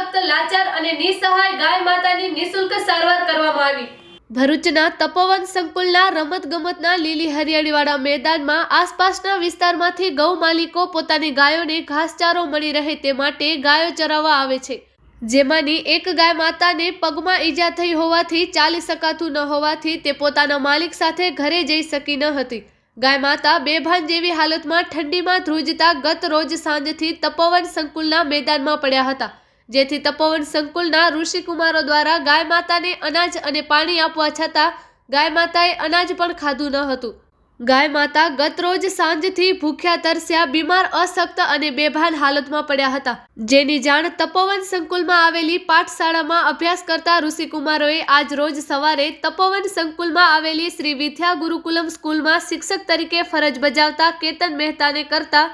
અશક્ત લાચાર અને નિસહાય ગાય માતાની નિઃશુલ્ક સારવાર કરવામાં આવી. ભરૂચના તપોવન સંકુલના રમતગમતના લીલી હરિયાળીવાળા મેદાનમાં આસપાસના વિસ્તારમાંથી ગૌ માલિકો પોતાની ગાયોને ઘાસચારો મળી રહે તે માટે ગાયો ચરાવવા આવે છે. જેમાંની એક ગાય માતાને પગમાં ઈજા થઈ હોવાથી ચાલી શકાતું ન હોવાથી તે પોતાના માલિક સાથે ઘરે જઈ શકી ન હતી. ગાય માતા બેભાન જેવી હાલતમાં ઠંડીમાં ધ્રુજતા ગત રોજ સાંજથી તપોવન સંકુલના મેદાનમાં પડ્યા હતા. જેથી તપોવન સંકુલના ઋષિકુમારો દ્વારા ગાય માતાને અનાજ અને પાણી આપવા છતાં ગાય માતાએ અનાજ પણ ખાધું ન હતું. ગાય માતા ગત રોજ સાંજથી ભૂખ્યા, તરસ્યા, બીમાર અશક્ત અને બેભાન હાલતમાં પડ્યા હતા. જેની જાણ તપોવન સંકુલમાં આવેલી પાઠશાળામાં અભ્યાસ કરતા ઋષિકુમારોએ આજ રોજ સવારે તપોવન સંકુલમાં આવેલી શ્રી વિદ્યા ગુરુકુલમ સ્કૂલમાં શિક્ષક તરીકે ફરજ બજાવતા કેતન મહેતાને કરતા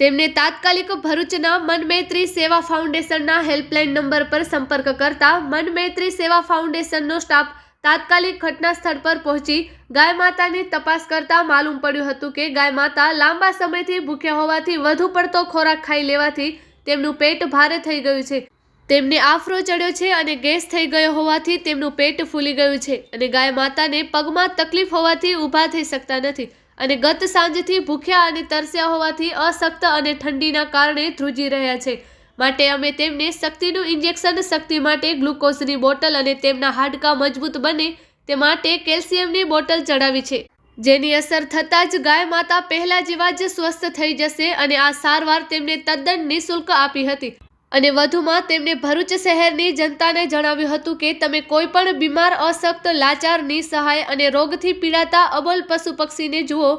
તેમને તાત્કાલિક ભરૂચના મનમૈત્રી સેવા ફાઉન્ડેશનના હેલ્પલાઇન નંબર પર સંપર્ક કરતા મનમૈત્રી સેવા ફાઉન્ડેશનનો સ્ટાફ તાત્કાલિક ઘટના સ્થળ પર પહોંચી ગાય માતાની તપાસ કરતા માલુમ પડ્યું હતું કે ગાય માતા લાંબા સમયથી ભૂખ્યા હોવાથી વધુ પડતો ખોરાક ખાઈ લેવાથી તેમનું પેટ ભારે થઈ ગયું છે. તેમને આફરો ચડ્યો છે અને ગેસ થઈ ગયો હોવાથી તેમનું પેટ ફૂલી ગયું છે અને ગાય માતાને પગમાં તકલીફ હોવાથી ઊભા થઈ શકતા નથી. અને ગત સાંજથી ભૂખ્યા અને તરસ્યા હોવાથી અશક્ત અને ઠંડીના કારણે ધ્રુજી રહ્યા છે. માટે અમે તેમને શક્તિનું ઇન્જેક્શન શક્તિ માટે ગ્લુકોઝની બોટલ અને તેમના હાડકાં મજબૂત બને તે માટે કેલ્શિયમની બોટલ ચડાવી છે. જેની અસર થતાં જ ગાય માતા પહેલા જેવા જ સ્વસ્થ થઈ જશે અને આ સારવાર તેમને તદ્દન નિઃશુલ્ક આપી હતી. અને વધુમાં તેમણે ભરૂચ શહેરની જનતાને જણાવ્યું હતું કે તમે કોઈ પણ બીમાર, અશક્ત લાચાર નિસહાય અને રોગથી પીડાતા અબોલ પશુ પક્ષીને જુઓ,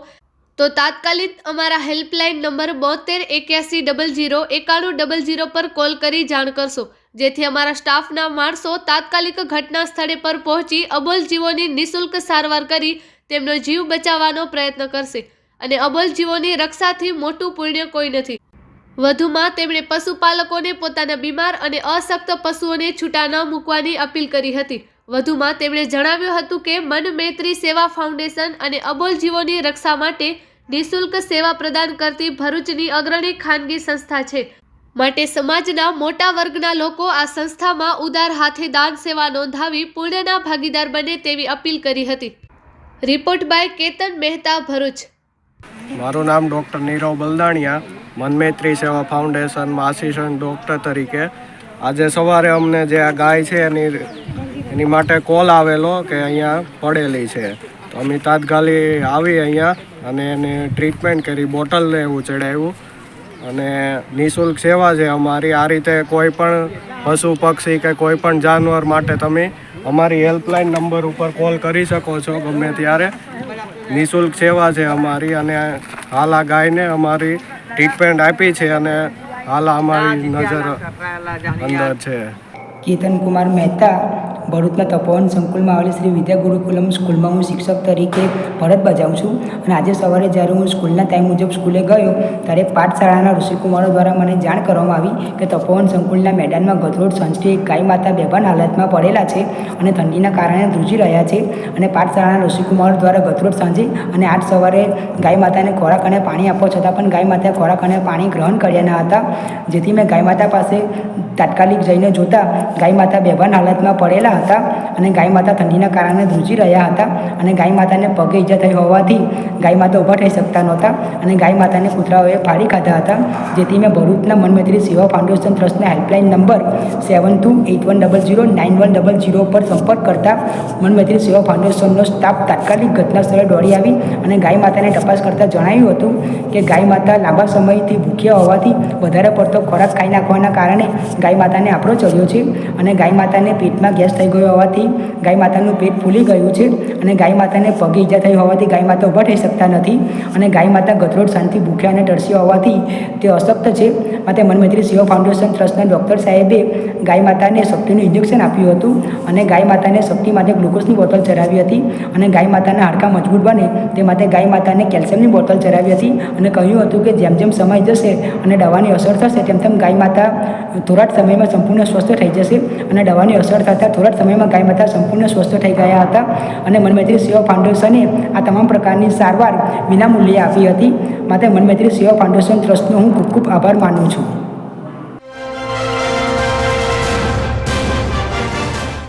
તો તાત્કાલિક અમારા હેલ્પલાઇન નંબર બોતેર એક્યાસી ડબલ જીરો એકાણું ડબલ જીરો પર કોલ કરી જાણ કરશો, જેથી અમારા સ્ટાફના માણસો તાત્કાલિક ઘટના સ્થળે પર પહોંચી અબોલ જીવોની નિઃશુલ્ક સારવાર કરી તેમનો જીવ બચાવવાનો પ્રયત્ન કરશે. અને અબોલ જીવોની રક્ષાથી મોટું પુણ્ય કોઈ નથી. વધુમાં તેમણે પશુપાલકોને પોતાના બીમાર અને અશક્ત પશુઓને છૂટા ન મૂકવાની અપીલ કરી હતી. વધુમાં તેમણે જણાવ્યું હતું કે, મન મૈત્રી સેવા ફાઉન્ડેશન અને અબોલ જીવોની રક્ષા માટે નિઃશુલ્ક સેવા પ્રદાન કરતી ભરૂચની અગ્રણી ખાનગી સંસ્થા છે. માટે સમાજના મોટા વર્ગના લોકો આ સંસ્થામાં ઉદાર હાથે દાન સેવા નોંધાવી પુણ્યના ભાગીદાર બને તેવી અપીલ કરી હતી. Report by Ketan Mehta, Bharuch. મારું નામ ડૉક્ટર નીરવ બલદાણિયા. મનમૈત્રી સેવા ફાઉન્ડેશનમાં આસિસ્ટન્ટ ડૉક્ટર તરીકે. આજે સવારે અમને જે આ ગાય છે એની એની માટે કોલ આવેલો કે અહીંયા પડેલી છે. તો અમે તાત્કાલિક આવી અહીંયા અને એને ટ્રીટમેન્ટ કરી, બોટલ ને એવું ચડાવ્યું. અને નિઃશુલ્ક સેવા છે અમારી. આ રીતે કોઈ પણ પશુ, પક્ષી કે કોઈ પણ જાનવર માટે તમે અમારી હેલ્પલાઇન નંબર ઉપર કોલ કરી શકો છો ગમે ત્યારે. નિઃશુલ્ક સેવા છે અમારી અને હાલ આ ગાયને અમારી ટ્રીટમેન્ટ આપી છે અને હાલ અમારી નજર અંદર છે. કેતન કુમાર મહેતા ભરૂચના તપોવન સંકુલમાં આવેલી શ્રી વિદ્યા ગુરુકુલમ સ્કૂલમાં હું શિક્ષક તરીકે ફરજ બજાવું છું અને આજે સવારે જ્યારે હું સ્કૂલના ટાઈમ મુજબ સ્કૂલે ગયો ત્યારે પાઠશાળાના ઋષિકુમારો દ્વારા મને જાણ કરવામાં આવી કે તપોવન સંકુલના મેદાનમાં ગધરોડ સંસ્થિત ગાય માતા બેભાન હાલતમાં પડેલા છે અને ઠંડીના કારણે ધ્રુજી રહ્યા છે અને પાઠશાળાના ઋષિકુમારો દ્વારા ગધરોડ સાંજે અને આજ સવારે ગાય માતાને ખોરાક અને પાણી આપવા છતાં પણ ગાય માતાએ ખોરાક અને પાણી ગ્રહણ કર્યા ન હતા. જેથી મેં ગાય માતા પાસે તાત્કાલિક જઈને જોતા ગાય માતા બેભાન હાલતમાં પડેલા હતા અને ગાય માતા ઠંડીના કારણે ધ્રુજી રહ્યા હતા અને ગાય માતાને પગે ઈજા થઈ હોવાથી ગાય માતા ઊભા થઈ શકતા નહોતા અને ગાય માતાને કૂતરાઓએ ફાડી ખાધા હતા. જેથી મેં ભરૂચના મનમૈત્રી સેવા ફાઉન્ડેશન ટ્રસ્ટના helpline number seven two eight one double zero nine one double zero પર સંપર્ક કરતા મનમૈત્રી સેવા ફાઉન્ડેશનનો સ્ટાફ તાત્કાલિક ઘટના સ્થળે દોડી આવી અને ગાય માતાને તપાસ કરતાં જણાવ્યું હતું કે ગાય માતા લાંબા સમયથી ભૂખ્યા હોવાથી વધારે પડતો ખોરાક ખાઈ નાખવાના કારણે ગાય માતાને આપણો ચડ્યો છે અને ગાય માતાને પેટમાં ગેસ થઈ ગયો હોવાથી ગાય માતાનું પેટ ફૂલી ગયું છે અને ગાય માતાને પગે ઈજા થઈ હોવાથી ગાય માતા ઊભા થઈ શકતા નથી અને ગાય માતા ગતરોજ શાંતિ, ભૂખ્યા અને ટરસી હોવાથી તે અશક્ત છે. માટે મનમૈત્રી સેવા ફાઉન્ડેશન ટ્રસ્ટના ડૉક્ટર સાહેબે ગાય માતાને શક્તિનું ઇન્જેક્શન આપ્યું હતું અને ગાય માતાને શક્તિ માટે ગ્લુકોઝની બોટલ ચડાવી હતી અને ગાય માતાના હાડકાં મજબૂત બને તે માટે ગાય માતાને કેલ્શિયમની બોટલ ચડાવી હતી અને કહ્યું હતું કે જેમ જેમ સમય જશે અને દવાની અસર થશે તેમ તેમ ગાય માતા થોડા સમયમાં સંપૂર્ણ સ્વસ્થ થઈ જશે અને દવાની અસર થતાં થોડા સમયમાં ગાય માતા સંપૂર્ણ સ્વસ્થ થઈ ગયા હતા અને મનમૈત્રી સેવા ફાઉન્ડેશને આ તમામ પ્રકારની સારવાર વિનામૂલ્યે આપી હતી. માટે મનમૈત્રી સેવા ફાઉન્ડેશન ટ્રસ્ટનો હું ખૂબ ખૂબ આભાર માનું છું.